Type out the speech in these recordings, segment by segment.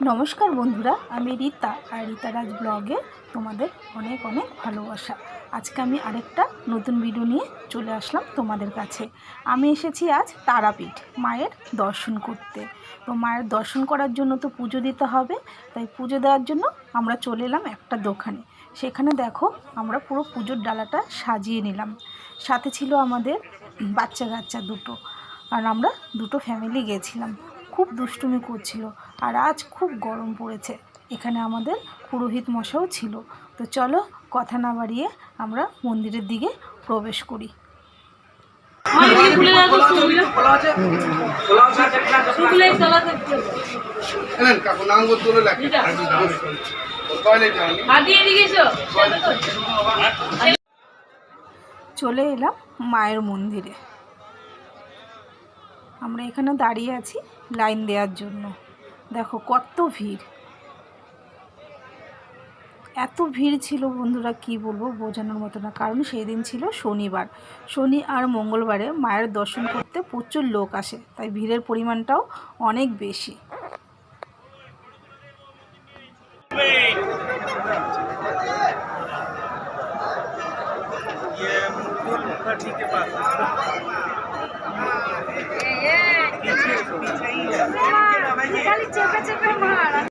নমস্কার বন্ধুরা, আমি রীতা আর রীতা রাজ ব্লগে তোমাদের অনেক অনেক ভালোবাসা। আজকে আমি আরেকটা নতুন ভিডিও নিয়ে চলে আসলাম তোমাদের কাছে। আমি এসেছি আজ তারাপীঠ, মায়ের দর্শন করতে। তো মায়ের দর্শন করার জন্য তো পুজো দিতে হবে, তাই পুজো দেওয়ার জন্য আমরা চলে এলাম একটা দোকানে। সেখানে দেখো আমরা পুরো পুজোর ডালাটা সাজিয়ে নিলাম। সাথে ছিল আমাদের বাচ্চা কাচ্চা দুটো, আর আমরা দুটো ফ্যামিলি গেছিলাম। খুব দুষ্টুমি করছিল আর আজ খুব গরম পড়েছে। এখানে আমাদের পুরোহিত মশাও ছিল। তো চলো কথা না বাড়িয়ে আমরা মন্দিরের দিকে প্রবেশ করি। চলে এলাম মায়ের মন্দিরে। আমরা এখানে দাঁড়িয়ে আছি। লাইন দেওয়ার জন্য। দেখো কত ভিড়। এত ভিড় ছিল বন্ধুরা, কি বলব বোঝানোর মতো না। কারণ সেই দিন ছিল শনিবার। শনি আর মঙ্গলবারে মায়ের দর্শন করতে প্রচুর লোক আসে, তাই ভিড়ের পরিমাণটাও অনেক বেশি। খালি চেপে চেপে মার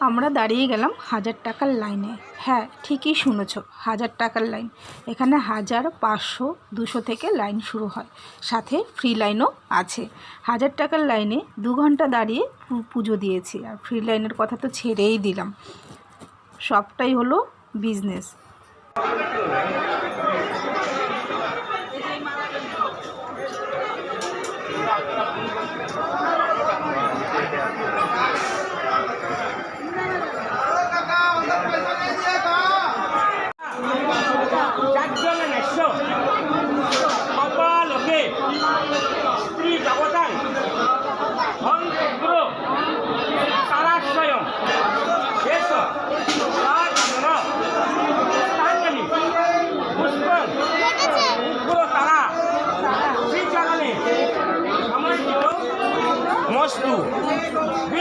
আমরা দাঁড়িয়ে গেলাম হাজার টাকার লাইনে। হ্যাঁ ঠিকই শুনেছ, হাজার টাকার লাইন। এখানে হাজার পাঁচশো, দুশো থেকে লাইন শুরু হয়। সাথে ফ্রি লাইনও আছে। হাজার টাকার লাইনে দু ঘণ্টা দাঁড়িয়ে পুজো দিয়েছি। আর ফ্রি লাইনের কথা তো ছেড়েই দিলাম। সবটাই হলো বিজনেস।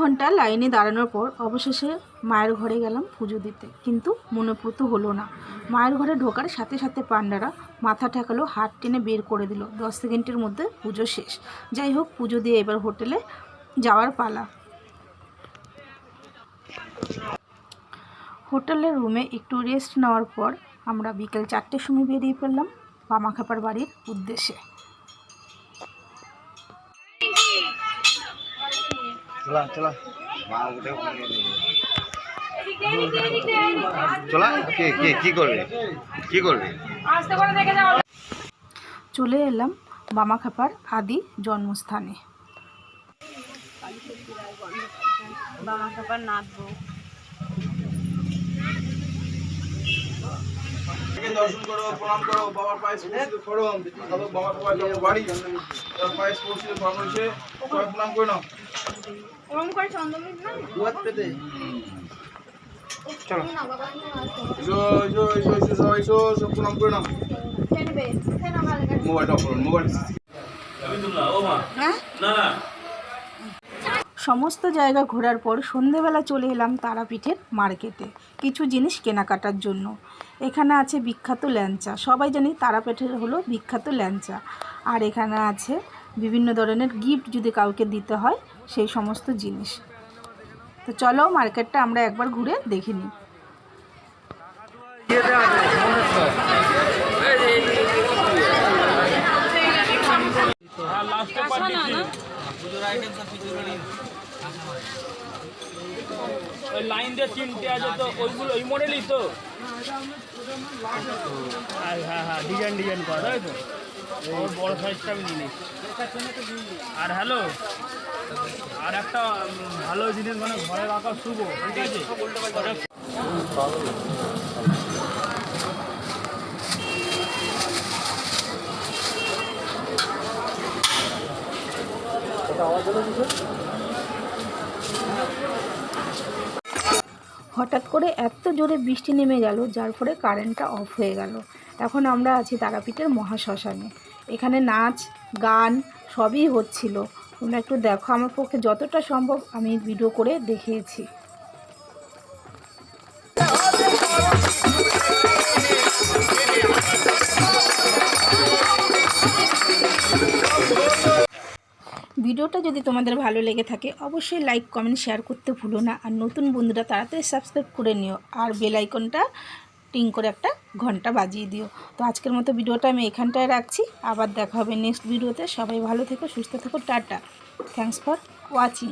ঘণ্টা লাইনে দাঁড়ানোর পর অবশেষে মায়ের ঘরে গেলাম পুজো দিতে। কিন্তু মনোপ্রত হলো না। মায়ের ঘরে ঢোকার সাথে সাথে পান্ডারা মাথা ঠেকালো, হাত টেনে বের করে দিল। দশ সেকেন্ডের মধ্যে পুজো শেষ। যাই হোক, পুজো দিয়ে এবার হোটেলে যাওয়ার পালা। হোটেলের রুমে একটু রেস্ট নেওয়ার পর আমরা বিকেল চারটের সময় বেরিয়ে পড়লাম। বামাখাপার বাড়ির উদ্দেশ্যে। চলা চলা। চলা? কে কে কি করবে? কি করবে? চলে এলাম বামাখাপার আদি জন্মস্থানে। দর্শন করো প্রণাম করো বাবার পায়ে স্পর্শিত করো বাবার পায়ে যাব বাড়ি। তার পায়ে স্পর্শিত প্রণাম হয়েছে সবাই প্রণাম করে নাও। দুহাত পেতে চলো। এসো এসো সবাই সব প্রণাম করে নাও। মোবাইলটা অফ করুন মোবাইল সমস্ত জায়গা ঘোরার পর সন্ধেবেলা চলে এলাম তারাপীঠের মার্কেটে কিছু জিনিস কেনাকাটার জন্য। এখানে আছে বিখ্যাত ল্যাংচা। সবাই জানি তারাপীঠের হলো বিখ্যাত ল্যাংচা। আর এখানে আছে বিভিন্ন ধরনের গিফট যদি কাউকে দিতে হয় সেই সমস্ত জিনিস। তো চলো মার্কেটটা আমরা একবার ঘুরে দেখে নিই। পাঠিয়েছি। ওই লাইন দিয়ে তিনটে আছে তো ওইগুলো ওই মডেলই তো। আর হ্যাঁ হ্যাঁ ডিজাইন ডিজাইন করা। তাই তো? ওর বড় সাইজটা আমি নিই আর হ্যালো আর একটা ভালো জিনিস মানে ঘরে রাখা শুভ ঠিক আছে? ওটা হঠাৎ করে এত জোরে বৃষ্টি নেমে গেল, যার ফলে কারেন্টটা অফ হয়ে গেল। এখন আমরা আছি তারাপীঠের মহাশ্মশানে। এখানে নাচ, গান সবই হচ্ছিল। তোমরা একটু দেখো আমার পক্ষে যতটা সম্ভব, আমি ভিডিও করে দেখিয়েছি। ভিডিওটা যদি তোমাদের ভালো লেগে থাকে, অবশ্যই লাইক কমেন্ট শেয়ার করতে ভুলো না। আর নতুন বন্ধুরা, তাড়াতাড়ি সাবস্ক্রাইব করে নিও। আর বেল আইকনটা টিং করে একটা ঘণ্টা বাজিয়ে দিও। তো আজকের মতো ভিডিওটা আমি এখানটায় রাখছি। আবার দেখা হবে নেক্সট ভিডিওতে সবাই ভালো থেকো, সুস্থ থেকো, টাটা। Thanks for watching